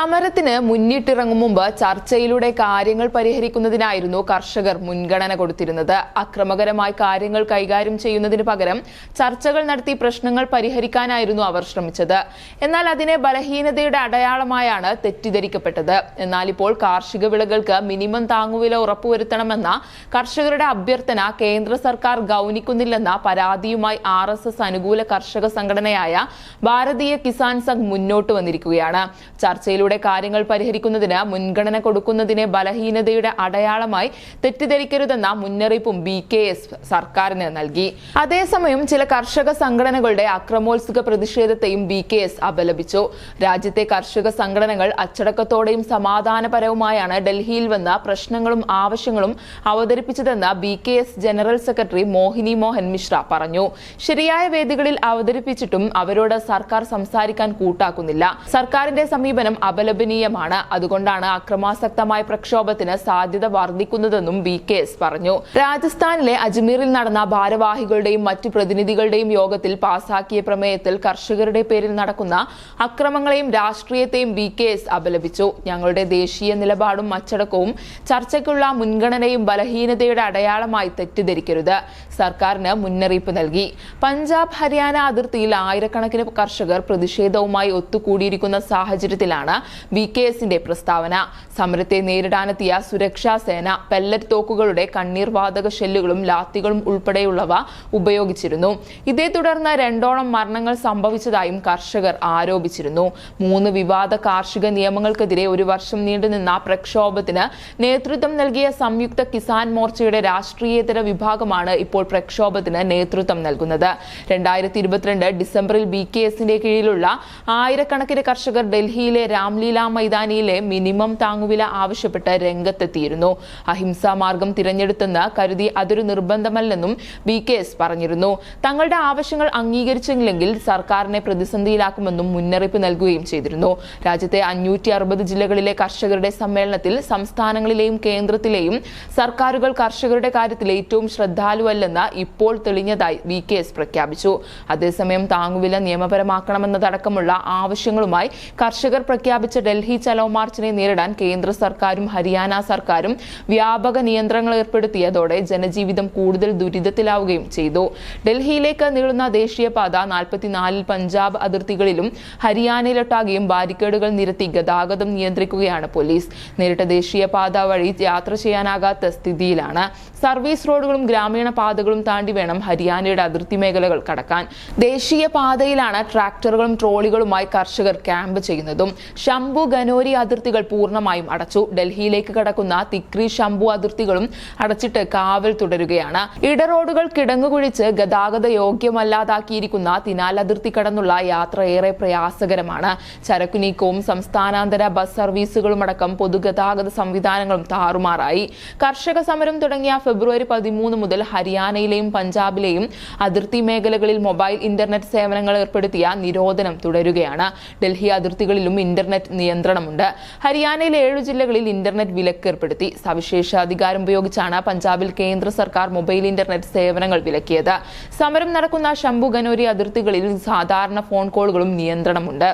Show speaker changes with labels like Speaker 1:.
Speaker 1: സമരത്തിന് മുന്നിട്ടിറങ്ങും മുമ്പ് ചർച്ചയിലൂടെ കാര്യങ്ങൾ പരിഹരിക്കുന്നതിനായിരുന്നു കർഷകർ മുൻഗണന കൊടുത്തിരുന്നത്. അക്രമകരമായി കാര്യങ്ങൾ കൈകാര്യം ചെയ്യുന്നതിന് പകരം ചർച്ചകൾ നടത്തി പ്രശ്നങ്ങൾ പരിഹരിക്കാനായിരുന്നു അവർ ശ്രമിച്ചത്. എന്നാൽ അതിനെ ബലഹീനതയുടെ അടയാളമായാണ് തെറ്റിദ്ധരിക്കപ്പെട്ടത്. എന്നാൽ ഇപ്പോൾ കാർഷിക വിളകൾക്ക് മിനിമം താങ്ങുവില ഉറപ്പുവരുത്തണമെന്ന കർഷകരുടെ അഭ്യർത്ഥന കേന്ദ്ര സർക്കാർ ഗൗനിക്കുന്നില്ലെന്ന പരാതിയുമായി ആർ അനുകൂല കർഷക സംഘടനയായ ഭാരതീയ കിസാൻ സംഘ് മുന്നോട്ട് വന്നിരിക്കുകയാണ്. ചർച്ചയിലൂടെ കാര്യങ്ങൾ പരിഹരിക്കുന്നതിന് മുൻഗണന കൊടുക്കുന്നതിനെ ബലഹീനതയുടെ അടയാളമായി തെറ്റിദ്ധരിക്കരുതെന്ന മുന്നറിയിപ്പും ബി കെ എസ് സർക്കാരിന് നൽകി. അതേസമയം ചില കർഷക സംഘടനകളുടെ അക്രമോത്സുക പ്രതിഷേധത്തെയും ബി കെ എസ് അപലപിച്ചു. രാജ്യത്തെ കർഷക സംഘടനകൾ അച്ചടക്കത്തോടെയും സമാധാനപരവുമായാണ് ഡൽഹിയിൽ വന്ന പ്രശ്നങ്ങളും ആവശ്യങ്ങളും അവതരിപ്പിച്ചതെന്ന് B K S general secretary Mohini Mohan Mishra പറഞ്ഞു. ശരിയായ വേദികളിൽ അവതരിപ്പിച്ചിട്ടും അവരോട് സർക്കാർ സംസാരിക്കാൻ കൂട്ടാക്കുന്നില്ല. സർക്കാരിന്റെ സമീപനം അപലപനീയമാണ്. അതുകൊണ്ടാണ് അക്രമാസക്തമായ പ്രക്ഷോഭത്തിന് സാധ്യത വർദ്ധിക്കുന്നതെന്നും ബി കെ എസ് പറഞ്ഞു. രാജസ്ഥാനിലെ അജ്മീറിൽ നടന്ന ഭാരവാഹികളുടെയും മറ്റു പ്രതിനിധികളുടെയും യോഗത്തിൽ പാസാക്കിയ പ്രമേയത്തിൽ കർഷകരുടെ പേരിൽ നടക്കുന്ന അക്രമങ്ങളെയും രാഷ്ട്രീയത്തെയും ബി കെ എസ് അപലപിച്ചു. ഞങ്ങളുടെ ദേശീയ നിലപാടും അച്ചടക്കവും ചർച്ചയ്ക്കുള്ള മുൻഗണനയും ബലഹീനതയുടെ അടയാളമായി തെറ്റിദ്ധരിക്കരുത്. സർക്കാരിന് മുന്നറിയിപ്പ് നൽകി. പഞ്ചാബ് ഹരിയാന അതിർത്തിയിൽ ആയിരക്കണക്കിന് കർഷകർ പ്രതിഷേധവുമായി ഒത്തുകൂടിയിരിക്കുന്ന സാഹചര്യത്തിലാണ് ബി കെ എസിന്റെ പ്രസ്താവന. സമരത്തെ നേരിടാനെത്തിയ സുരക്ഷാ സേന പെല്ലറ്റ് തോക്കുകളുടെ കണ്ണീർവാതക ഷെല്ലുകളും ലാത്തികളും ഉൾപ്പെടെയുള്ളവ ഉപയോഗിച്ചിരുന്നു. ഇതേ തുടർന്ന് രണ്ടോളം മരണങ്ങൾ സംഭവിച്ചതായും കർഷകർ ആരോപിച്ചിരുന്നു. മൂന്ന് വിവാദ കാർഷിക നിയമങ്ങൾക്കെതിരെ ഒരു വർഷം നീണ്ടുനിന്ന പ്രക്ഷോഭത്തിന് നേതൃത്വം നൽകിയ സംയുക്ത കിസാൻ മോർച്ചയുടെ രാഷ്ട്രീയേതര വിഭാഗമാണ് ഇപ്പോൾ പ്രക്ഷോഭത്തിന് നേതൃത്വം നൽകുന്നത്. രണ്ടായിരത്തി ഇരുപത്തിരണ്ട് ഡിസംബറിൽ ബി കെ എസിന്റെ കീഴിലുള്ള ആയിരക്കണക്കിന് കർഷകർ ഡൽഹിയിലെ രാംലീല മൈതാനിയിലെ മിനിമം താങ്ങുവില ആവശ്യപ്പെട്ട് രംഗത്തെത്തിയിരുന്നു. അഹിംസാ മാർഗം തിരഞ്ഞെടുത്തെന്ന് കരുതി അതൊരു നിർബന്ധമല്ലെന്നും ബി കെ എസ് പറഞ്ഞിരുന്നു. തങ്ങളുടെ ആവശ്യങ്ങൾ അംഗീകരിച്ചില്ലെങ്കിൽ സർക്കാരിനെ പ്രതിസന്ധിയിലാക്കുമെന്നും മുന്നറിയിപ്പ് നൽകുകയും ചെയ്തിരുന്നു. രാജ്യത്തെ അഞ്ഞൂറ്റി അറുപത് ജില്ലകളിലെ കർഷകരുടെ സമ്മേളനത്തിൽ സംസ്ഥാനങ്ങളിലെയും കേന്ദ്രത്തിലെയും സർക്കാരുകൾ കർഷകരുടെ കാര്യത്തിൽ ഏറ്റവും ശ്രദ്ധാലുവല്ലെന്ന് ഇപ്പോൾ തെളിഞ്ഞതായി വി കെ എസ് പ്രഖ്യാപിച്ചു. അതേസമയം താങ്ങുവില നിയമപരമാക്കണമെന്നതടക്കമുള്ള ആവശ്യങ്ങളുമായി കർഷകർ പ്രഖ്യാപിച്ച. ഡൽഹി ചലോ മാർച്ചിനെ നേരിടാൻ കേന്ദ്ര സർക്കാരും ഹരിയാന സർക്കാരും വ്യാപക നിയന്ത്രണങ്ങൾ ഏർപ്പെടുത്തിയതോടെ ജനജീവിതം കൂടുതൽ ദുരിതത്തിലാവുകയും ചെയ്തു. ഡൽഹിയിലേക്ക് നീളുന്ന ദേശീയപാത നാൽപ്പത്തിനാലിൽ പഞ്ചാബ് അതിർത്തികളിലും ഹരിയാനയിലൊട്ടാകെയും ബാരിക്കേഡുകൾ നിരത്തി ഗതാഗതം നിയന്ത്രിക്കുകയാണ് പോലീസ്. നേരിട്ട ദേശീയപാത വഴി യാത്ര ചെയ്യാനാകാത്ത സ്ഥിതിയിലാണ്. സർവീസ് റോഡുകളും ഗ്രാമീണ പാതകളും താണ്ടി വേണം ഹരിയാനയുടെ അതിർത്തി മേഖലകൾ കടക്കാൻ. ദേശീയ പാതയിലാണ് ട്രാക്ടറുകളും ട്രോളികളുമായി കർഷകർ ക്യാമ്പ് ചെയ്യുന്നതും. ശംഭു ഗനോരി അതിർത്തികൾ പൂർണമായും അടച്ചു. ഡൽഹിയിലേക്ക് കടക്കുന്ന തിക്രി ശംഭു അതിർത്തികളും അടച്ചിട്ട് കാവൽ തുടരുകയാണ്. ഇടറോഡുകൾ കിടങ്ങുകുഴിച്ച് ഗതാഗത യോഗ്യമല്ലാതാക്കിയിരിക്കുന്ന തിനാൽ അതിർത്തി കടന്നുള്ള യാത്ര ഏറെ പ്രയാസകരമാണ്. ചരക്കു നീക്കവും സംസ്ഥാനാന്തര ബസ് സർവീസുകളുമടക്കം പൊതുഗതാഗത സംവിധാനങ്ങളും താറുമാറായി. കർഷക സമരം തുടങ്ങിയ ഫെബ്രുവരി പതിമൂന്ന് മുതൽ ഹരിയാനയിലെയും പഞ്ചാബിലെയും അതിർത്തി മേഖലകളിൽ മൊബൈൽ ഇന്റർനെറ്റ് സേവനങ്ങൾ ഏർപ്പെടുത്തിയ നിരോധനം തുടരുകയാണ്. ഡൽഹി അതിർത്തികളിലും ഇന്റർനെറ്റ് നിയന്ത്രണമുണ്ട്. ഹരിയാനയിലെ ഏഴു ജില്ലകളിൽ ഇന്റർനെറ്റ് വിലക്ക് ഏർപ്പെടുത്തി. സവിശേഷ അധികാരം ഉപയോഗിച്ചാണ് പഞ്ചാബിൽ കേന്ദ്ര സർക്കാർ മൊബൈൽ ഇന്റർനെറ്റ് സേവനങ്ങൾ വിലക്കിയത്. സമരം നടക്കുന്ന ശംഭു ഗനോരി അതിർത്തികളിൽ സാധാരണ ഫോൺ കോളുകളും നിയന്ത്രണമുണ്ട്.